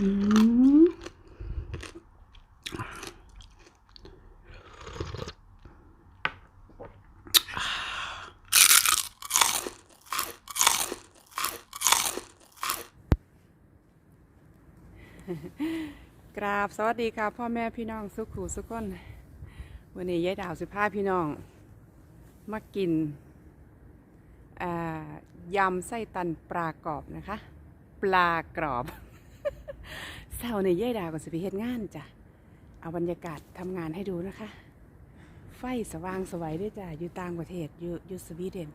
อืมกราบสวัสดีค่ะพ่อแม่พี่น้องสุขูสุขคนวันนี้ยายดาวสิพาพี่น้อง มากินยำไส้ตันปลากรอบนะคะ ปลากรอบ เช้าในยายดาวก็สิไปเฮ็ดงานจ้ะ เอาบรรยากาศทำงานให้ดูนะคะ ไฟสว่างสวัยด้วยจ้ะ อยู่ต่างประเทศ อยู่อยู่สวีเดน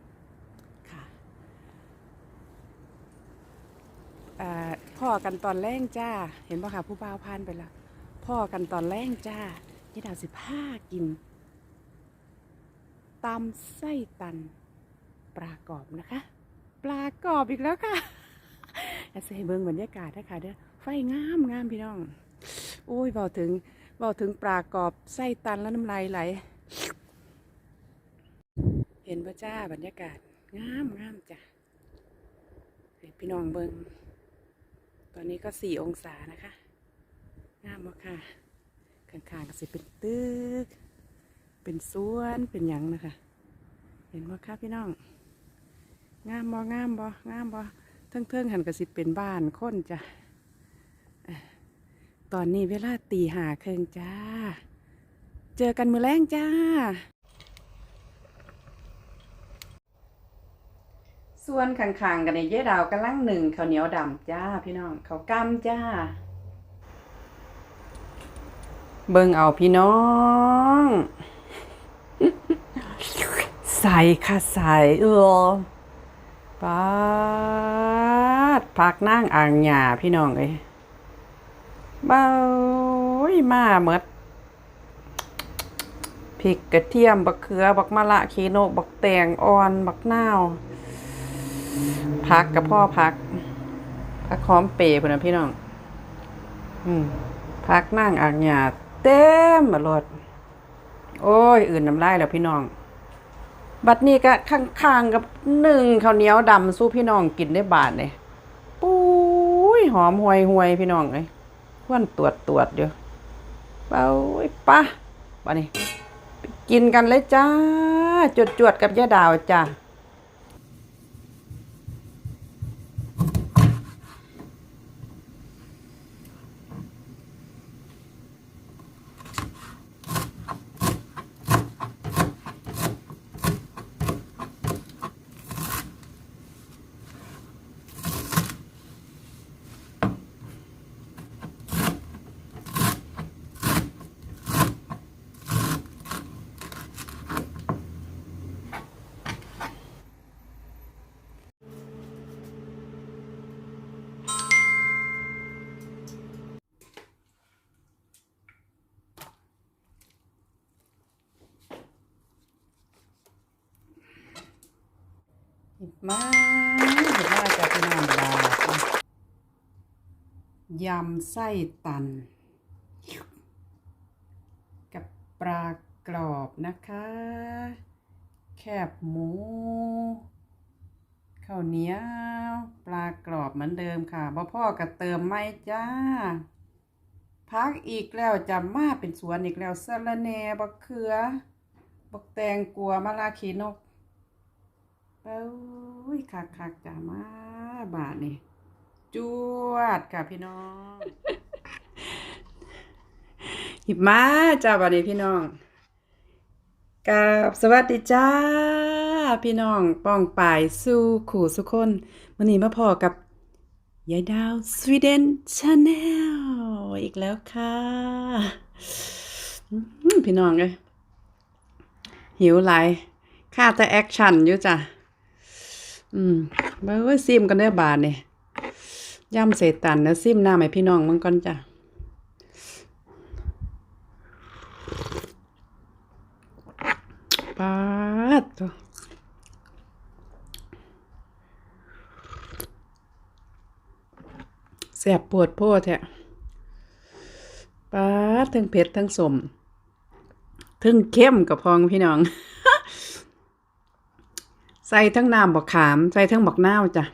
ค่ะพ่อกันตอนแรงจ้า เห็นป่ะคะผู้บ่าวพานไปแล้วพ่อกันตอนแรงจ้าเยายดาวสิผ้ากินตำไส้ตันปลากรอบนะคะ ปลากรอบอีกแล้วค่ะอาเซเบิงบรรยากาศนะคะเด้อ ไฟงามงามพี่น้อง โอ้ยเบาถึงเบาถึงปลากรอบไส้ตันแล้วน้ำลายไหล เห็นพระจ้าบรรยากาศ งามงามจ้ะพี่น้องเบิงตอนนี้ก็สี่องศานะคะ งามมากค่ะข้างๆก็สิเป็นตึก เป็นสวนเป็นหยังนะคะ เห็นบ่ค่ะพี่น้อง งามบ่งามบ่งามบ่เทิงเทิงๆหันก็สิเป็นบ้านคนจ้ะ ตอนนี้เวลาตีหาครึ่งจ้า เจอกันมือแรงจ้า ส่วนข้างๆกันในเย่ดาวกำลังหนึ่งข้าวเหนียวดำจ้าพี่น้องข้าวกำจ้า เบิ่งเอาพี่น้อง ใส่ค่ะใส่เออปาดพักนั่งอ่างหยาพี่น้องเอ้ย เบ้ยมาเมดพริกกระเทียม บักเขือ บักมะละขีโนบักแตงอ่อน บักนาวพักกับพ่อพักพักหอมเปรย์พุ่นนะพี่น้อง อืมพักนั่งอ่างหยาเต็มหมดโอ้ย อื่นน้ำลายแล้วพี่น้อง บัดนี้ก็ข้างๆกับหนึ่งข้าวเหนียวดำสู้พี่น้องกินได้บาทเลยปุ้ยหอมหวยหวยพี่น้องเลย ควนตรวจตรวจเดี๋ยวเบ้าปะบัดนี้ไปกินกันเลยจ้าจวดจวดกับยาดาวจ้า มาเห็นว่าจะพี่น้องดายำไส้ตัน กับปลากรอบนะคะ แคบหมูข้าวเหนียวปลากรอบเหมือนเดิมค่ะบ่พ่อก็เติมไม่จ้า พักอีกแล้วจะมาเป็นสวนอีกแล้วสะระแหน่บักเขือบักแตงกัวมะลาขีนก เอ้ยคักคักจ้ามาบาทนี่จวดค่ะพี่น้อง หยิบมาจ้าบาทนี้พี่น้องกับสวัสดีจ้า พี่น้องป้องป่ายสู่ขู่สุคนวันนี้มาพอกับยายดาวสวีเดนชาแนลอีกแล้วค่ะพี่น้องเลยหิวไหลค่าแต่แอคชั่นอยู่จ้ะ อืมเบ้ยซิมกันได้อบาทนี่ย่ำเศษตันแล้วซิมหน้าไหมพี่น้องมึงก่อนจ้ะปาดตัวแสบปวดโพดแท้ปาดทั้งเผ็ดทั้งสมทั้งเข้มกับพองพี่น้อง ใส่ทั้งน้ำบักขาม ใส่ทั้งบักนาวจ้ะ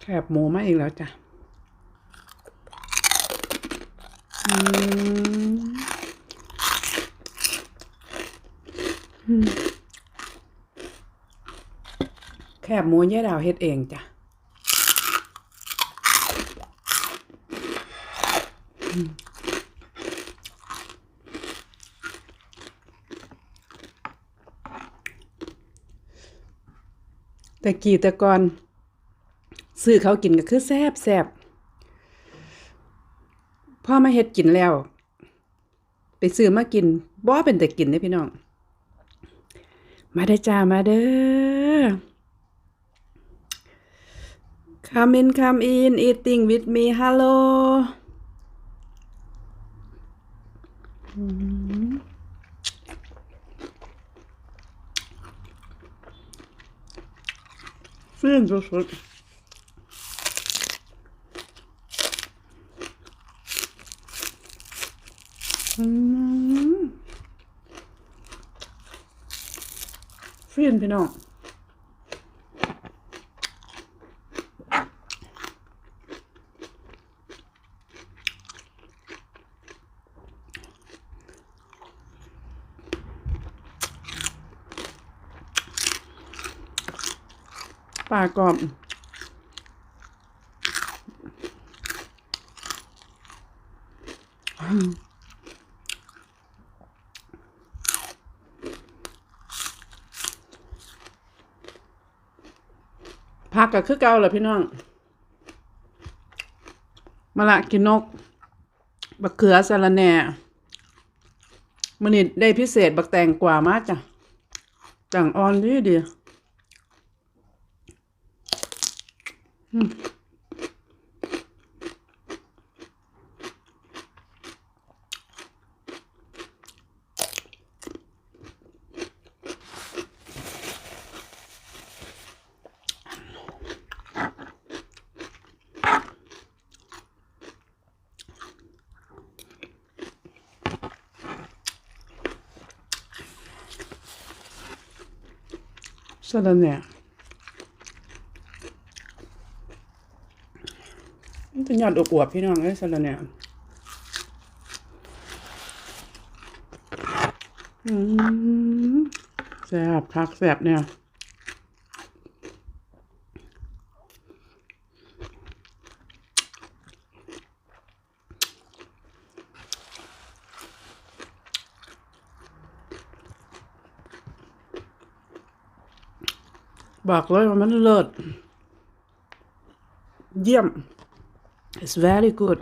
แคบหมูมาอีกแล้วจ้ะ อืมอืมแค บหมูย่าดาวเฮ็ดเองจ้ะแต่กี่แต่ก่อนซื้อเขากินก็คือแซบแซบพ่อมาเฮ็ดกินแล้ว ไปซื้อมากินบ่เป็นแต่กินเด้พี่น้อง มาได้จ้ามาเด้อ Come in come in eating with me hello อืมฟินสุดๆอืมฟินพี่น้อง ปลากรอบพักก็คือเก่าแหละพี่น้อง มาละกินนก บักเขือสะระแหน่มันนี่ได้พิเศษบักแตงกว่ามาจ้ะจังอ่อนดีดี อืมสะ ระแหน่มันจะยอดอวบๆพี่น้องเอ้ยสะระแหน่อืมแซ่บคักแซ่บเนี่ยบอกเลยว่ามันเลิศเยี่ยม it's very good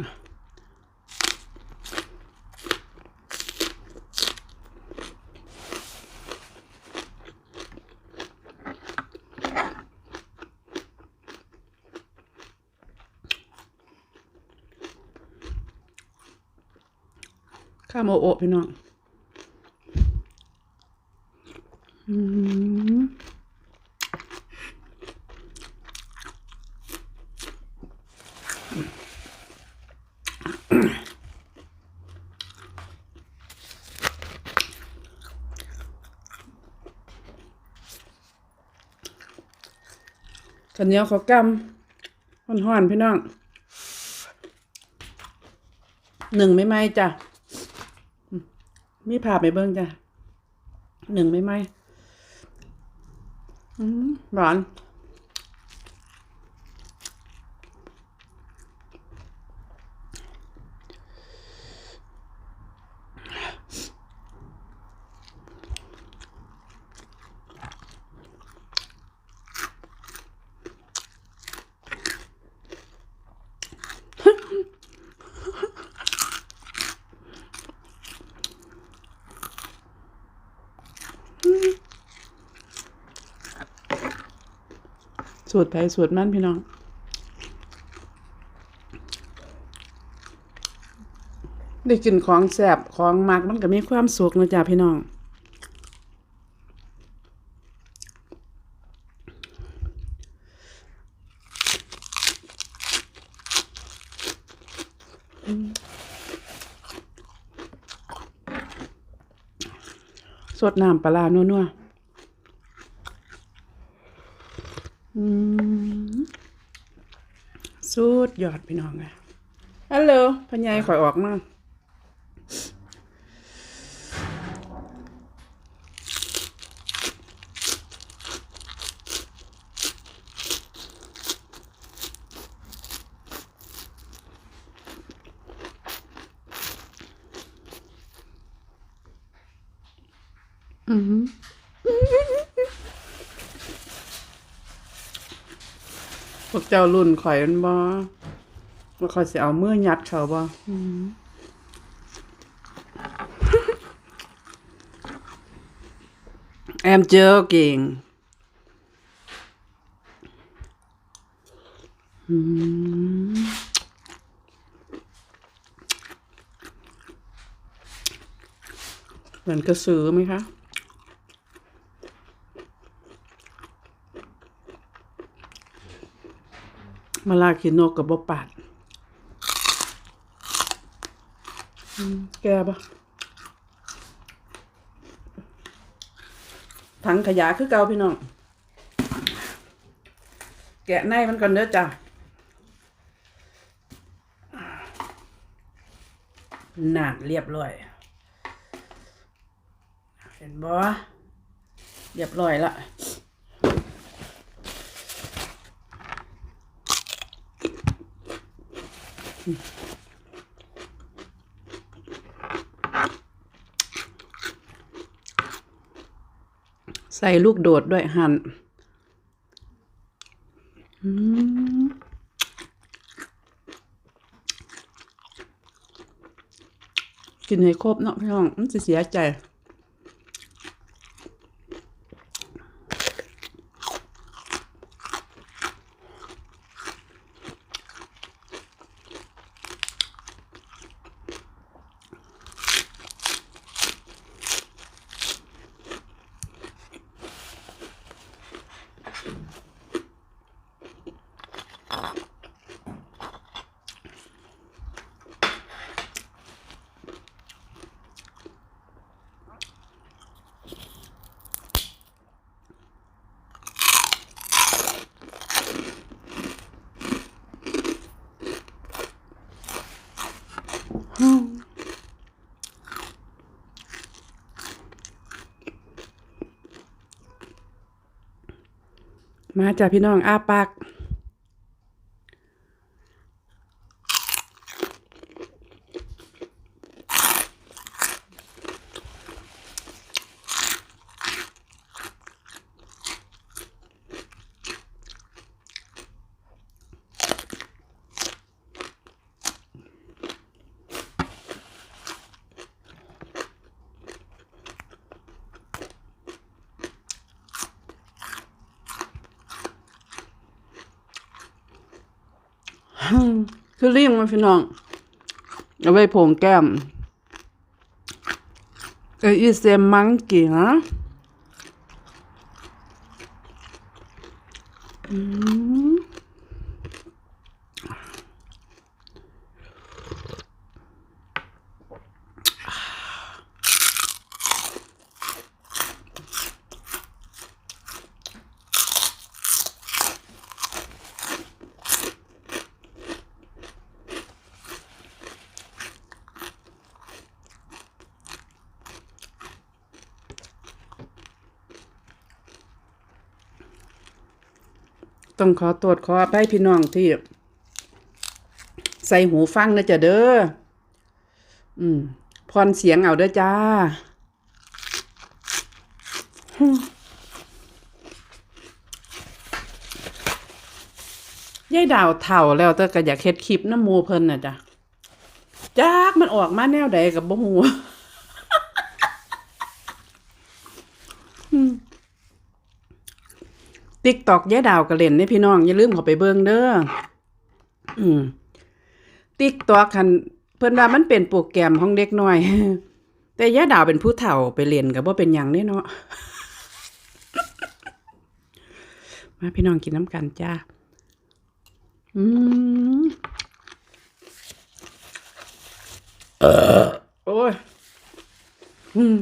ข้าวโม ขันเหนียวเขากำห่อนๆพี่น้องหนึ่งไม่ไหมจ้ะมีผ่าไปเบิ้งจ้ะหนึ่งไม่ไหมอืมหวาน สูตรไทยสูตรมั่นพี่น้องได้กินของแสบของมักมันก็มีความสุขนะจ๊ะพี่น้อง สดน้ำปลานัวๆ สุดยอดพี่น้องเลยฮัลโหลพญายข่อยออกมาพ วกเจ้ารุ่นข่อยมันบ่ว่าข่อยสิเอามือยัดเขาบ่อืม I'm joking อืมเหมือนกระสือไหมคะ มาลาขีนกกับบปาดแกปะถังขยะคือเก่าพี่น้อง แกะในมันก่อนเด้อจ้ะน่าเรียบร้อย เห็นบ่เรียบร้อยละ ใส่ลูกโดดด้วยหั่นกินให้ครบเนาะพี่น้องมันจะเสียใจ มาจ้ะพี่น้องอ้าปาก คือรีบมาพี่น้อง เอาไว้ผงแก้ม เอออีเซมังกี้นะอืม ต้องขอตรวจขออภัยพี่น้องที่ ใส่หูฟังนะจ๊ะเด้อ อืมพรเสียงเอาเด้อจ้า ยายดาวเถ่าแล้วแต่ก็อยากเฮ็ดคลิปน้ำมูเพิ่นน่ะจ้ะจากมันออกมาแนวใดกับบ่ฮู้ ติ๊กตอกยายดาวก็เล่นนี่พี่น้อง อย่าลืมเข้าไปเบิ่งเด้ออืมติ๊กตอกคันเพิ่นว่ามันเป็นโปรแกรมของเด็กน้อย แต่ยายดาวเป็นผู้เฒ่าไปเล่นก็บ่เป็นหยังเด้เนาะมาพี่น้องกินน้ำกันจ้าอืมโอ้ยอืม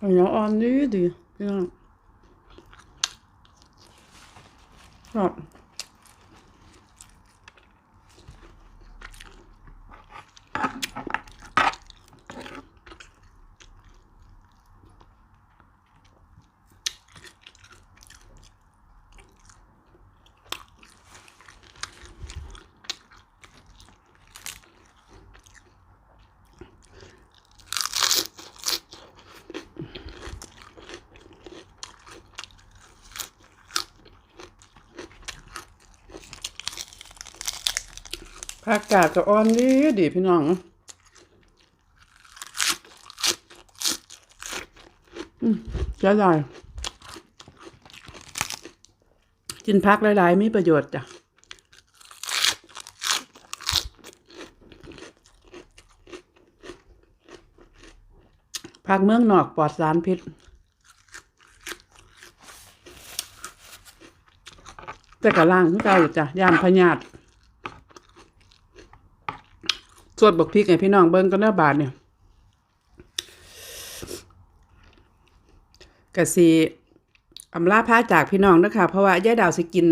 อันนี้อ่อนดีดีพี่น้องครับ ผักกาดก็อ่อนดีดีพี่น้อง อืมจะได้กินพักหลายๆมีประโยชน์จ้ะผักเมืองนอกปลอดสารพิษ แต่กะล่างเก่าอยู่จ้ะยานพญาติ สวดบกพริกไงพี่น้องเบิ้งก็เนื้อบาทเนี่ยกะสีอำลาพาจากพี่น้องนะคะเพราะว่าย่าดาวสิกิน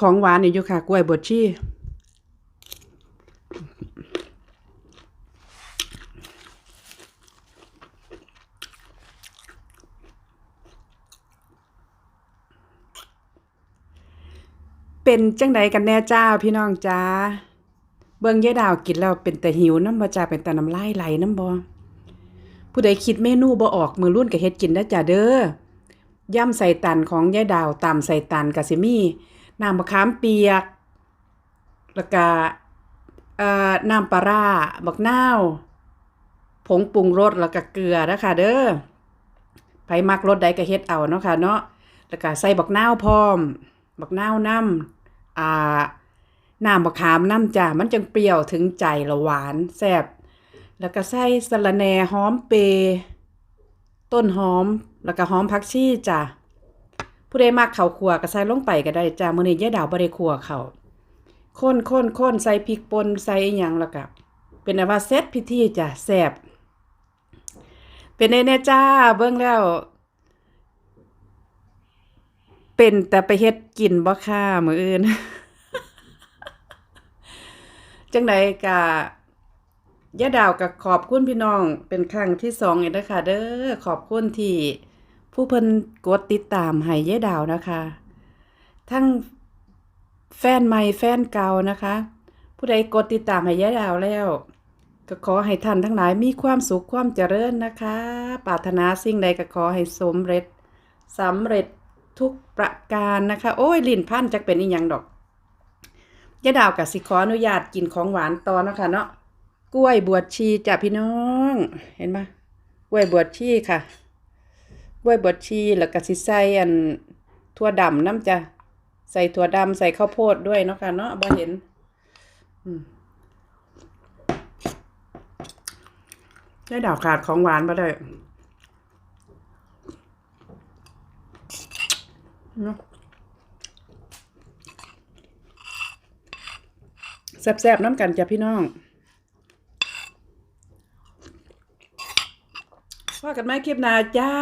ของหวานนี่อยู่ค่ะ กล้วยบดชีเป็นจังใดกันแน่จ้าพี่น้องจ้า เบิ่งยายดาวกินแล้วเป็นแต่หิวน้ำบ่จ้าเป็นแต่น้ำลายไหลน้ำบ่ผู้ใดคิดเมนูบ่ออกมือรุ่นก็เฮ็ดกินได้จ้าเด้อย่ำใส่ตันของยายดาวตามใส่ตันก็สิมี่น้ำมะขามเปียก แล้วก็น้ำปลาร้าบักนาวผงปรุงรสแล้วก็เกลือนะคะเด้อไผมักรสใดก็เฮ็ดเอาเนาะค่ะเนาะแล้วก็ใส่บักนาวพร้อม บักนาวนำอ่า น้ำมะขามน้ำจ้ามันจังเปรี้ยวถึงใจละหวานแซ่บแล้วก็ใส่สะระแหน่หอมเปร์ต้นหอมแล้วก็หอมผักชีจ้ะผู้ใดมักข้าวคั่วก็ใส่ลงไปก็ได้จ้ามื้อนี้ยายดาวบ่ได้คั่วข้าวข้นข้นข้นใส่พริกป่นใส่อิหยังแล้วก็เป็นอันว่าเสร็จพิธีจ้ะแซ่บเป็นแน่จ้าเบิ่งแล้ว เป็นแต่ไปเฮ็ดกินบ่ค่ะมื้ออื่น จังใดกะย่าดาวกับขอบคุณพี่น้องเป็นครั้งที่สองอีกนะคะเด้อขอบคุณที่ผู้เพิ่นกดติดตามให้ย่าดาวนะคะ ทั้งแฟนใหม่แฟนเก่านะคะ ผู้ใดกดติดตามให้ย่าดาวแล้ว ก็ขอให้ท่านทั้งหลายมีความสุขความเจริญนะคะปรารถนาสิ่งใดก็ขอให้สมเร็จสำเร็จทุกประการนะคะ โอ้ยลิ้นพันจักเป็นอีหยังดอก ยายดาวกับสิขออนุญาตกินของหวานต่อเนาะคะเนาะกล้วยบวชชีจ้ะพี่น้อง เห็นปะกล้วยบวชชีค่ะ กล้วยบวชชีแล้วก็สิใส่อันถั่วดำน้ำจ้ะใส่ถั่วดำใส่ข้าวโพดด้วยเนาะค่ะเนาะบ่เห็นอืมยายดาวขาดของหวานมาได้เนาะ แซ่บๆน้ำกันจ้ะพี่น้องว่ากันไหมคลิปหน้าจ้า